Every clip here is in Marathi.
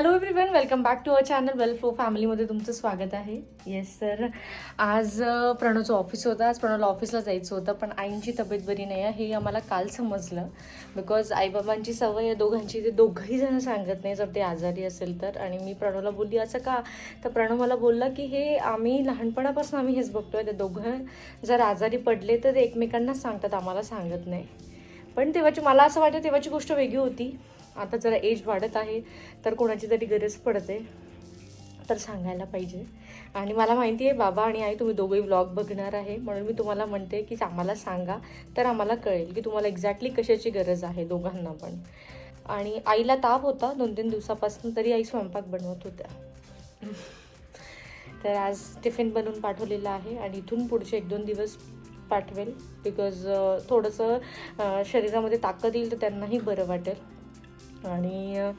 Hello everyone welcome back to our channel well flow फॅमिलीमध्ये तुमचं स्वागत आहे. येस सर आज प्रणवचं ऑफिस होतं. आज प्रणवला ऑफिसला जायचं होतं पण आईंची तब्येत बरी नाही आहे. हे आम्हाला काल समजलं. बिकॉज आईबाबांची सवय या दोघांची. ते दोघंही जण सांगत नाही जर ते आजारी असेल तर. आणि मी प्रणवला बोलली असं का? तर प्रणव मला बोलला की हे आम्ही लहानपणापासून आम्ही हेच बघतो आहे ते दोघं जर आजारी पडले तर ते एकमेकांनाच सांगतात आम्हाला सांगत नाही. पण तेव्हाची मला असं वाटतं तेव्हाची गोष्ट वेगळी होती. आता जरा एज वाढत आहे तर कोणाची तरी गरज पडते तर सांगायला पाहिजे. आणि मला माहिती आहे बाबा आणि आई तुम्ही दोघंही व्लॉग बघणार आहे म्हणून मी तुम्हाला म्हणते की आम्हाला सांगा तर आम्हाला कळेल की तुम्हाला एक्झॅक्टली कशाची गरज आहे दोघांना पण. आणि आईला ताप होता दोन तीन दिवसापासून तरी आई स्वयंपाक बनवत होत्या. तर आज टिफिन बनवून पाठवलेलं आहे आणि इथून पुढचे एक दोन दिवस पाठवेल बिकॉज थोडंसं शरीरामध्ये ताकद येईल तर त्यांनाही बरं वाटेल. आणि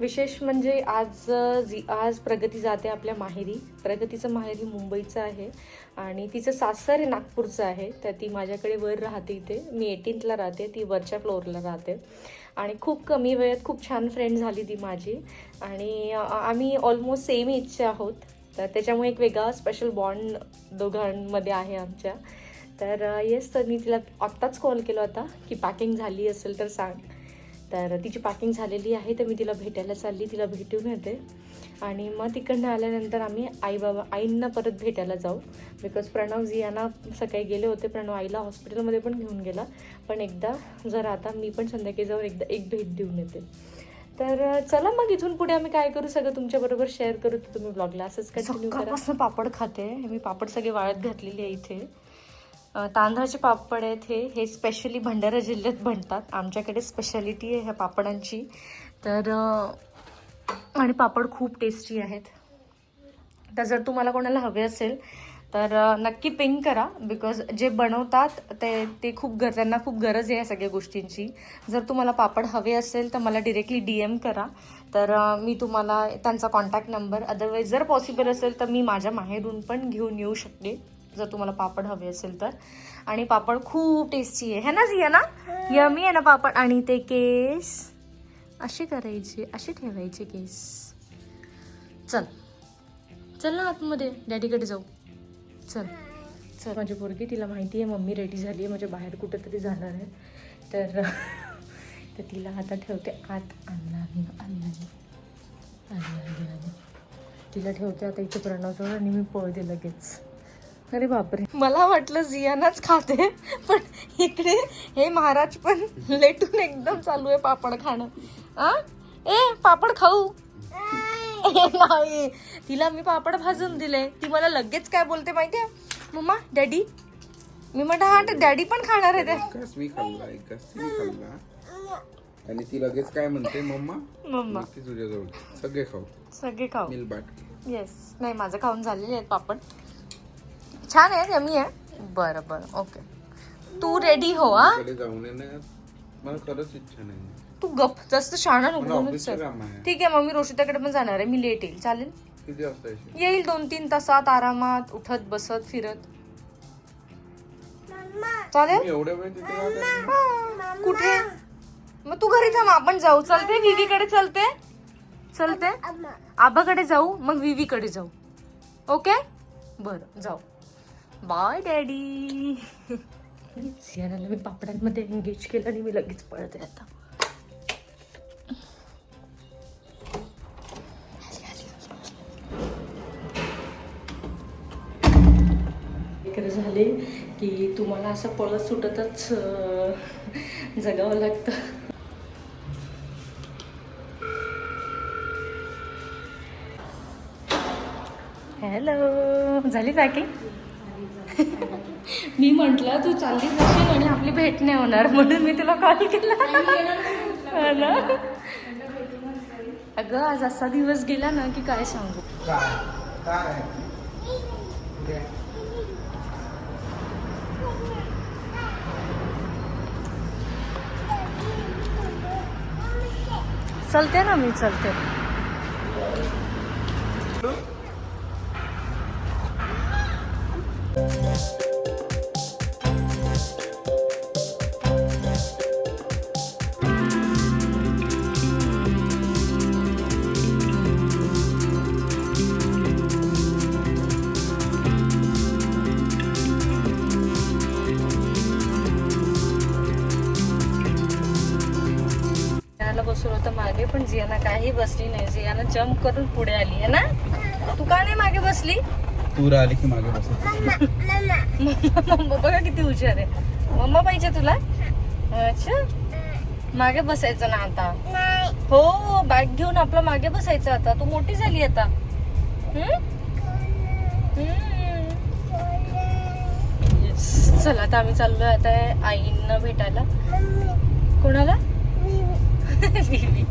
विशेष म्हणजे आज जी आज प्रगती जाते आपल्या माहेरी. प्रगतीचं माहेरी मुंबईचं आहे आणि तिचं सासर आहे नागपूरचं आहे. तर ती माझ्याकडे वर राहते इथे. मी एटीनला राहते. ती वरच्या फ्लोअरला राहते. आणि खूप कमी वेळेत खूप छान फ्रेंड झाली ती माझी. आणि आम्ही ऑलमोस्ट सेम एजचे आहोत. तर त्याच्यामुळे एक वेगळा स्पेशल बॉन्ड दोघांमध्ये आहे आमच्या. तर येस तर मी तिला आत्ताच कॉल केला होता की पॅकिंग झाली असेल तर सांग. तर तिची पॅकिंग झालेली आहे तर मी तिला भेटायला चालली तिला भेटून येते. आणि मग तिकडनं आल्यानंतर आम्ही आई बाबा आईंना परत भेटायला जाऊ. बिकॉज प्रणव जी यांना सकाळी गेले होते प्रणव आईला हॉस्पिटलमध्ये पण घेऊन गेला. पण एकदा जर आता मी पण संध्याकाळी जाऊन एकदा एक भेट देऊन येते. तर चला मग इथून पुढे आम्ही काय करू सगळं तुमच्याबरोबर शेअर करू. तर तुम्ही ब्लॉगला असंच कंटिन्यू करा. पापड खाते. मी पापड सगळे वाळत घातलेले आहे इथे. तांदळाचे पापड आहेत हे हे स्पेशली भंडारा जिल्ह्यात बनतात. आमच्याकडे स्पेशालिटी आहे ह्या पापडांची. तर आणि पापड खूप टेस्टी आहेत. तर जर तुम्हाला कोणाला हवे असेल तर नक्की पिंक करा बिकॉज जे बनवतात ते ते खूप गर त्यांना खूप गरज आहे या सगळ्या गोष्टींची. जर तुम्हाला पापड हवे असेल तर मला डिरेक्टली डी एम करा. तर मी तुम्हाला त्यांचा कॉन्टॅक्ट नंबर अदरवाईज जर पॉसिबल असेल तर मी माझ्या माहेरून पण घेऊन येऊ शकते. जर तुम्हाला पापड हवे असेल तर. आणि पापड खूप टेस्टी आहे. है ना जिया ना? यमी आहे ना पापड? आणि ते केस असे करायचे असे ठेवायचे केस. चल. चल ना आतमध्ये. डॅडीकडे जाऊ. चल. चल. माझी पोरगी तिला माहिती आहे मम्मी रेडी झाली आहे म्हणजे बाहेर कुठेतरी जाणार आहे. तर तर तिला आता ठेवते. आत आणला मी आणला. तिला ठेवते आता इथे प्रणवजवळ आणि मी पळते लगेच. अरे बापरे. मला वाटलं जियानाच खाते पण इकडे हे महाराज पण लेटून एकदम चालू आहे पापड खाणं. आ? ए पापड खाऊ. ए, नाही. तिला मी पापड भाजून दिले. ती मला लगेच काय बोलते माहितीये? Mamma daddy. मी म्हटलं हा डॅडी पण खाणार आहे ते मी खाल्ला एकच मी खाल्ला. आणि ती लगेच काय म्हणते मम्मा? मम्मा. तुझ्याजवळ. सगळे खाऊ. सगळे खाऊ. येस नाही माझं खाऊन झालेले आहेत पापड. छान आहे यमी आहे. बरं बरं ओके. तू रेडी हो हा? कडे जाऊन येणार मला खरंच इच्छा नाही तू गप जास्त शाळा मला नको ऑफिसचं काम आहे. ठीक आहे मग मी रोशिताकडे पण जाणार आहे. मी लेट येईल. चालेल? किती वाजता येशील? येईल दोन तीन तासात आरामात उठत बसत फिरत. चालेल? मी एवढ्या वेळ तिथे का करते? हा, कुठे? मग तू घरी थांब आपण जाऊ. चलते विवीकडे चलते. चलते. आबाकडे जाऊ मग विवीकडे जाऊ. ओके? बरं जाऊ. बाय डॅडी सियानाला मी पापडांमध्ये एंगेज केलं आणि मी लगेच पळते आता. इकडे झाले की तुम्हाला असं पळत सुटतच जगावं लागतं. हॅलो झाली पॅकिंग मी म्हंटल तू चालली जाशील आणि आपली भेट नाही होणार. म्हणून मी तुला कॉल. केला हो ना? अगं आज असा दिवस गेला ना की काय सांगू? चलते ना मी चलते. बसवलं होतं मागे पण जियाना काही बसली नाही. जियाना जम्प करून पुढे आली आहे ना? तू का नाही मागे बसली? तूर आली की मागे बसत मम्मा बघा किती हुशार आहे. मम्मा पाहिजे तुला? अच्छा. मागे बसायचं ना आता? हो बॅग घेऊन आपलं मागे बसायचं आता. तू मोठी झाली आता. चला आता आम्ही चाललोय. आता आईंना भेटायला. कोणाला? विवी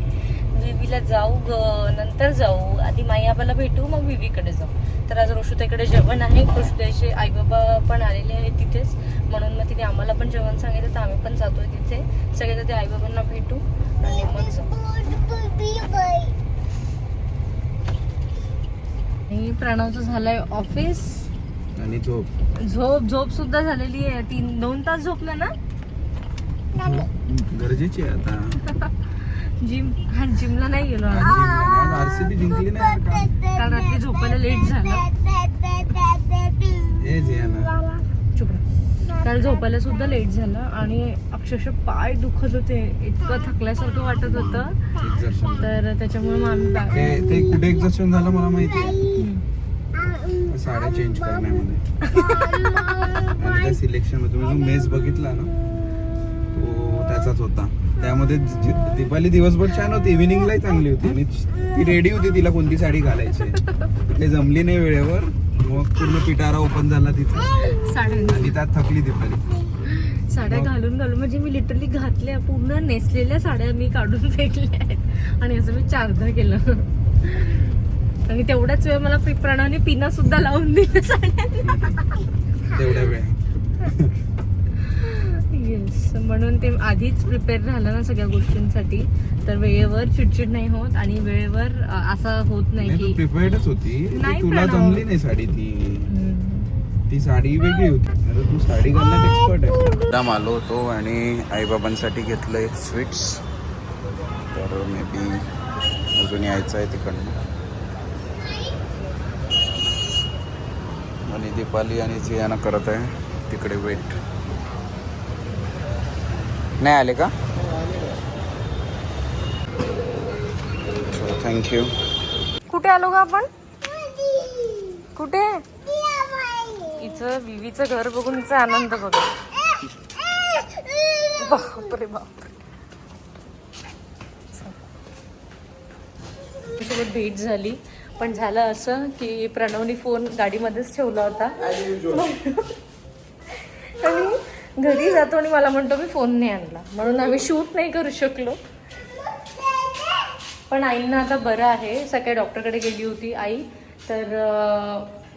विवीला जाऊ ग नंतर जाऊ. आधी माई आबाला भेटू मग विवीकडे जाऊ. तर आज ऋषुताईकडे जेवण आहे. ऋषुताईचे आई बाबा पण आलेले आहेत तिथेच. म्हणून मग तिने आम्हाला पण जेवण सांगितलं तर आम्ही पण जातोय तिथे. सगळे तर ते आई बाबांना भेटू आणि मग जाऊ. आणि प्रणवचं झालंय ऑफिस आणि झोप. झोप झोप सुद्धा झालेली आहे. तीन दोन तास झोपलं ना? गरजेची आता. जिम हा जिमला नाही गेलो. आरसीबी जिंकली नाही? काल रात्री झोपायला लेट झालं चुप. काल झोपायला सुद्धा लेट झालं आणि अक्षरशः पाय दुखत होते इतकं थकल्यासारखं वाटत होतं तर त्याच्यामुळे मग आम्ही बॅग ते ते कुठे एक्झर्शन झालं मला माहिती. साड्या चेंज करण्यामध्ये सिलेक्शनमध्ये मेस बघितला ना तो त्याचाच होता त्यामध्ये दीपाली दिवसभर छान होती. इव्हिनिंगलाही चांगली होती. आणि ती रेडी होती तिला कोणती साडी घालायची. ते जमली नाही वेळेवर. मग पूर्ण पिटारा ओपन झाला तिचा साड्या आणि त्यात थकली दीपाली. साड्या? घालून घालून म्हणजे मी लिटरली घातल्या पूर्ण नेसलेल्या साड्या मी काढून फेकल्या आहेत. आणि असं मी चारदा केलं. आणि तेवढाच वेळ मला प्रि- प्रणवने पिना सुद्धा लावून दिलं साड्यांना. तेवढ्या वेळ. येस म्हणून ते आधीच प्रिपेअर झालं ना सगळ्या गोष्टींसाठी. तर वेळेवर चिडचिड नाही होत आणि वेळेवर असं होत नाही की प्रिपेअर्डच होती. नाही तुला. जमली नाही साडी ती. ती साडी वेगळी होती. तू साडी घालण्यात एक्सपर्ट आहे. आलो होतो आणि आईबाबांसाठी घेतलं एक स्वीट्स तर मे बी अजून यायचं आहे तिकडनं. आणि दीपाली आणि जियाना करत आहे. तिकडे वेट नाही आले का? थँक्यू कुठे आलो का आपण? कुठे? हिचं विवीचं घर बघून हिचा आनंद बघ. बापरे बापरे. सोबत भेट झाली. पण झालं असं की प्रणवनी फोन गाडीमध्येच ठेवला होता. घरी जातो आणि मला म्हणतो मी फोन नाही आणला. म्हणून आम्ही शूट नाही करू शकलो. पण आईंना आता बरं आहे. सकाळी डॉक्टरकडे गेली होती आई. तर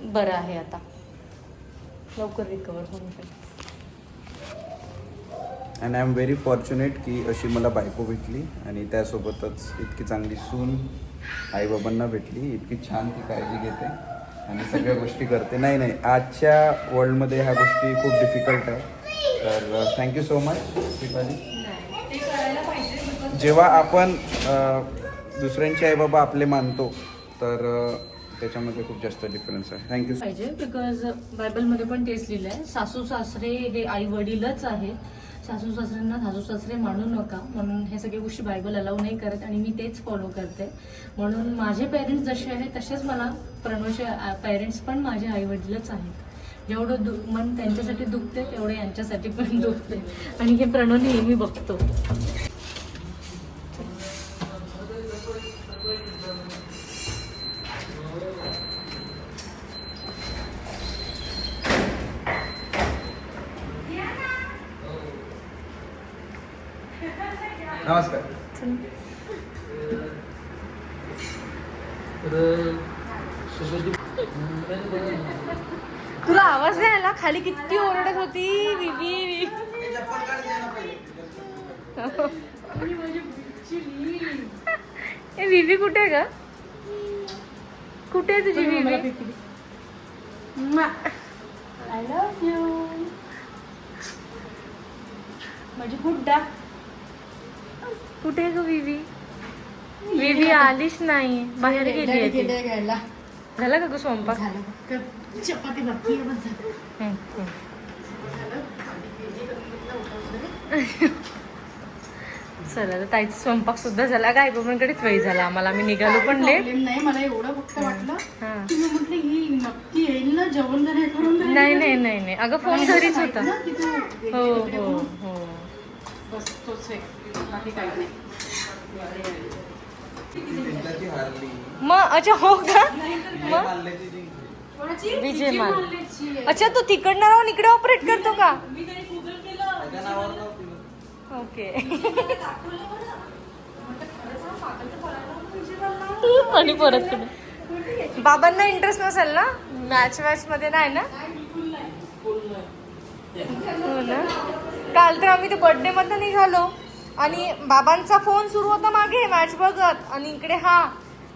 बरं आहे आता. लवकर रिकवर होऊन and I am very fortunate की अशी मला बायको भेटली आणि त्यासोबतच इतकी चांगली सून आईबाबांना भेटली. इतकी छान ती काळजी घेते आणि सगळ्या गोष्टी करते. नाही नाही आजच्या वर्ल्डमध्ये ह्या गोष्टी खूप डिफिकल्ट आहे. तर थँक्यू सो मच दीपाली जेव्हा आपण दुसऱ्यांचे आईबाबा आपले मानतो तर त्याच्यामध्ये खूप जास्त डिफरन्स आहे. थँक्यू पाहिजे बिकॉज बायबलमध्ये पण तेच लिहिलं आहे सासू सासरे हे आई वडीलच आहेत. सासू सासऱ्यांना सासू सासरे मानू नका. म्हणून हे सगळ्या गोष्टी बायबल अलाव नाही करत आणि मी तेच फॉलो करते. म्हणून माझे पेरेंट्स जसे आहेत तसेच मला प्रणवचे पेरेंट्स पण माझे आई वडीलच आहेत. जेवढं दु मन त्यांच्यासाठी दुखते तेवढं यांच्यासाठी पण दुखते आणि हे प्रणव नेहमी बघतो. ए विवी कुठे आहे ग? कुठे आहे तुझी विवी? आय लव्ह यू माझी गुड्डा कुठे आहे ग विवी? विवी आलीच नाही. बाहेर गेली आहे ती. घ्यायला झाला का ग स्वयंपाक? झालं. तर चपाती बाकी आहे बस झालं. चला आता ताईचा स्वयंपाक सुद्धा झाला. काय कडेच वेळ झाला आम्हाला. आम्ही निघालो पण लेट नाही मला एवढं फक्त वाटलं हा. की मी म्हटलं ही नक्की येईल ना? जेवण हे करून नाही. नाही नाही नाही. अगं फोन घरीच होता. हो हो हो. बस तोच आहे बाकी काही नाही. मग अच्छा हो का? मग? विजय माल अच्छा तू तिकडनं राहून इकडे ऑपरेट करतो का? ओके. आणि परत कुठे? बाबांना इंटरेस्ट नसेल ना? मॅच मॅच मध्ये नाही ना? हो ना? काल तर आम्ही ते बर्थडे मध्ये निघालो. आणि बाबांचा फोन सुरू होता मागे मॅच बघत. आणि इकडे हा.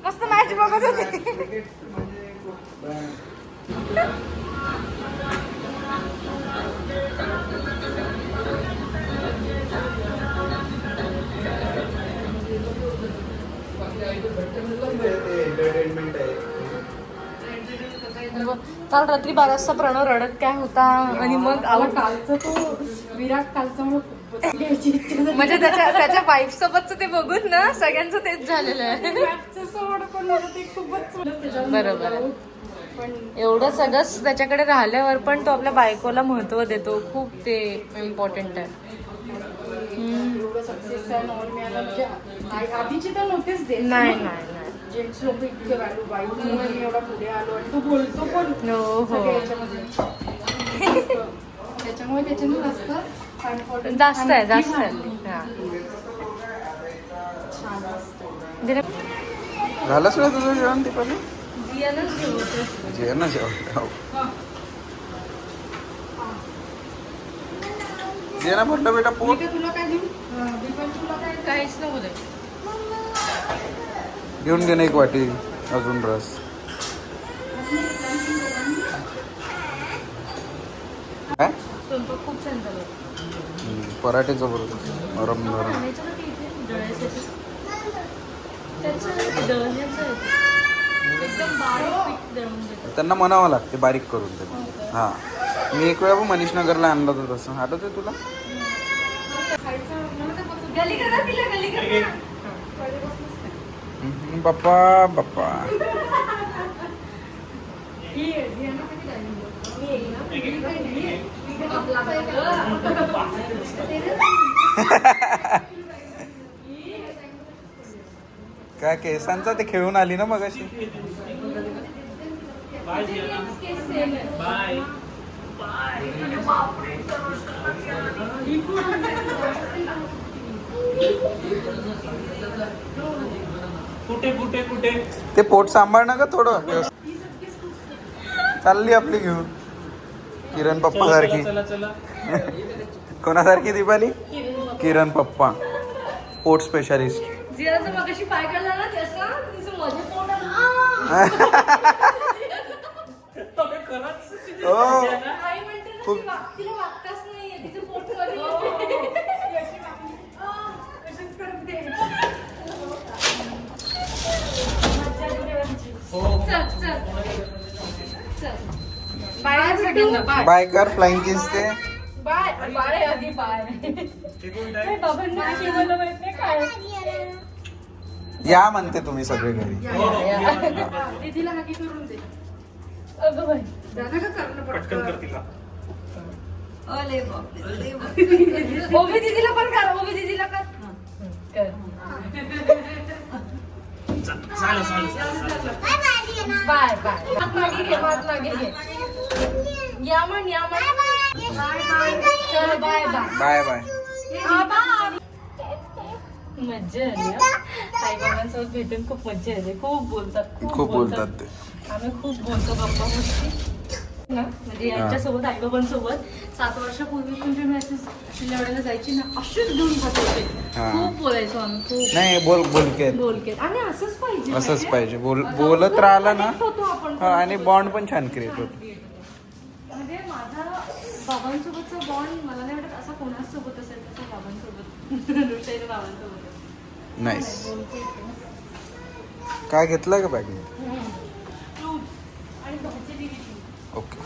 मस्त मॅच बघत होते. एंटरटेनमेंट आहे काल रात्री बारा वाजता प्रणव रडत काय होता आणि मग आऊट कालचं तो विराट कालचा. म्हणजे त्याच्या त्याच्या वाईफ सोबतच ते बघून ना सगळ्यांचं तेच झालेलं आहे. बरोबर एवढं सगळंच त्याच्याकडे राहिल्यावर पण तो आपल्या बायकोला महत्त्व देतो. खूप ते इम्पॉर्टंट आहे. म्हणजे नाही नाही. जेंट्स लोक इतके व्हॅल्यू बाईकमुळे मी एवढा पुढे आलो आणि तो बोलतो पण हो हो. सगळ्या याच्यामध्ये. त्याच्यामुळे त्याच्याने जास्त आहे जास्त आहे. हा. झालंच ना तुझं जेवण दीपाली. जेवण ना जेवण हो. जे ना म्हटलं बेटा पोट. तुला काय देऊ? दीपन तुला काय काहीच नको दे घेऊन घे ना एक वाटी अजून रस. काय पराठेचं बरोबर नरम नरम त्यांना म्हणावं लागते बारीक करून ते हां मी एक वेळा मनीष नगरला आणलं होतं तसं. आठवतंय तुला? बाप्पा बाप्पा. काय केसांचा ते खेळून आली ना मग अशी कुठे कुठे कुठे? ते पोट सांभाळ ना का थोडं. चालली आपली घेऊन. किरण पप्पा सारखी. चला चला. कोणासारखी दीपाली? किरण पप्पा. पोट स्पेशालिस्ट जियाचं मगाशी पाय काढला ना त्याचा तिचं मध्ये पोट आलं. हो आई म्हणते ना, खूप- ती वाग- तिला वागताच नाहीये तिचं पोटमध्ये चल चल. चल बाय सगळ्यांना बाय बाय कर फ्लाइंग किस ते. बाय आधी बाय नाही, बाबांना शिवायला माहीत नाही काय. या म्हणते तुम्ही सगळे घरी. दीदीला हाकी करून दे. अगं बाई. जाना का करणं पटकन? कर तिला. ओबी दीदीला पण कर ओबी दीदीला कर. कर. चालेल चालेल चालेल बाय बाय. हात मागे घे हात मागे घे या म्हण या म्हण चल बाय बाय. बाय बाय मज्जा आली. आई बाबांसोबत भेटून खूप मज्जा आली खूप बोलतात. खूप बोलतात ते. आम्ही खूप बोलतो गप्पा गोष्टी. ना? म्हणजे यांच्यासोबत सात वर्षापूर्वी शिल्लेवाड्याला जायची ना अशीच घेऊन खात होते. खूप बोलायचो आम्ही खूप. नाही बोल बोलके बोलके आणि असंच पाहिजे असंच माहितीये? पाहिजे. बोल बोलत राहिलं ना Connect होतो आपण हा, आणि बॉन्ड पण छान क्रिएट होतो. म्हणजे माझा बाबांसोबतचा बॉन्ड मला नाही वाटत असा कोणाच सोबत असेल तसा बाबांसोबत. नाईस. काय घेतलं का बॅग ओके.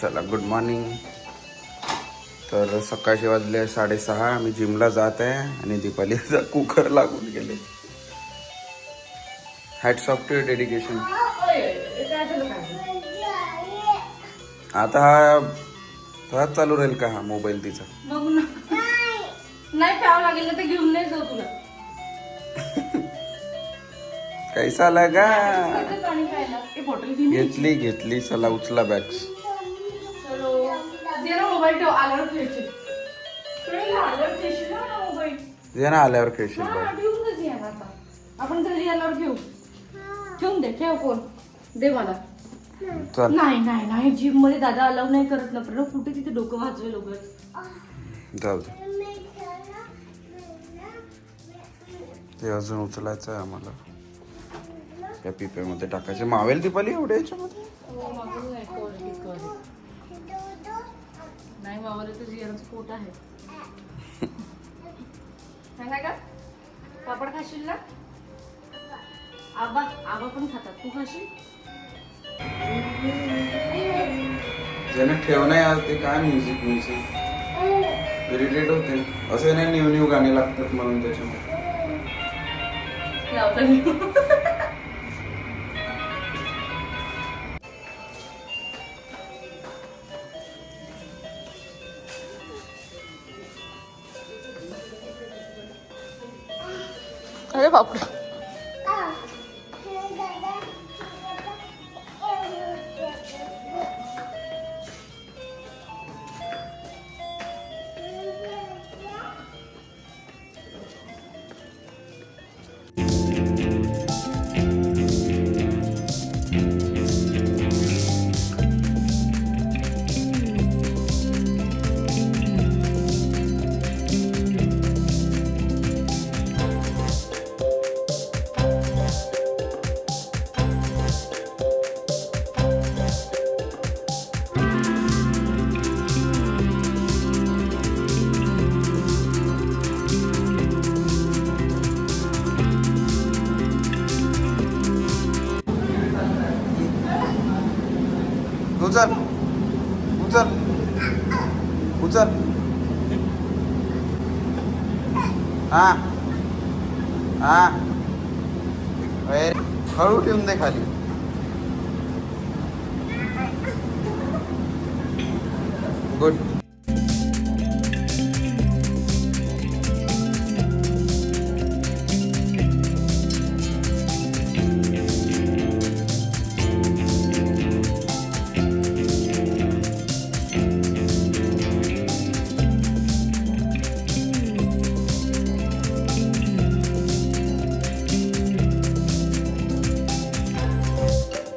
चला गुड मॉर्निंग तर सकाळचे वाजले साडेसहा आम्ही जिमला जात आहे आणि दीपालीचा कुकर लागून गेले. हॅट्स ऑफ टू डेडिकेशन आता हा हा चालू राहील का हा मोबाईल तिचा? नाही प्यावं लागेल ना तर घेऊन नाही जाऊ तुला. कैसा ये. घेतली घेतली चला उचला बॅग्स जे ना आल्यावर खेळशील आपण घरी आल्यावर घेऊ. ठेवून दे ठेव फोन दे मला. नाही नाही नाही जिममध्ये दादा अलाव नाही करत ना प्रणव कुठे तिथे डोकं वाजवे लोक जाऊ दे. ते अजून उचलायचं आहे आम्हाला. या पिप्यामध्ये टाकायचे. मावेल दीपाली एवढ्या याच्यामध्ये? नाही मावलं तर जिराचं पोट आहे. सांगा का पापड खाशील ना? आबा आबा पण खातात. तू खाशील? ज्याने ठेवणं आज ते काय म्युझिक म्युझिक इरिटेट होते. असे नाही न्यू न्यू गाणी लागतात म्हणून त्याच्यामध्ये अरे बापरे हा अरे, हळू ठेवून दे खाली गुड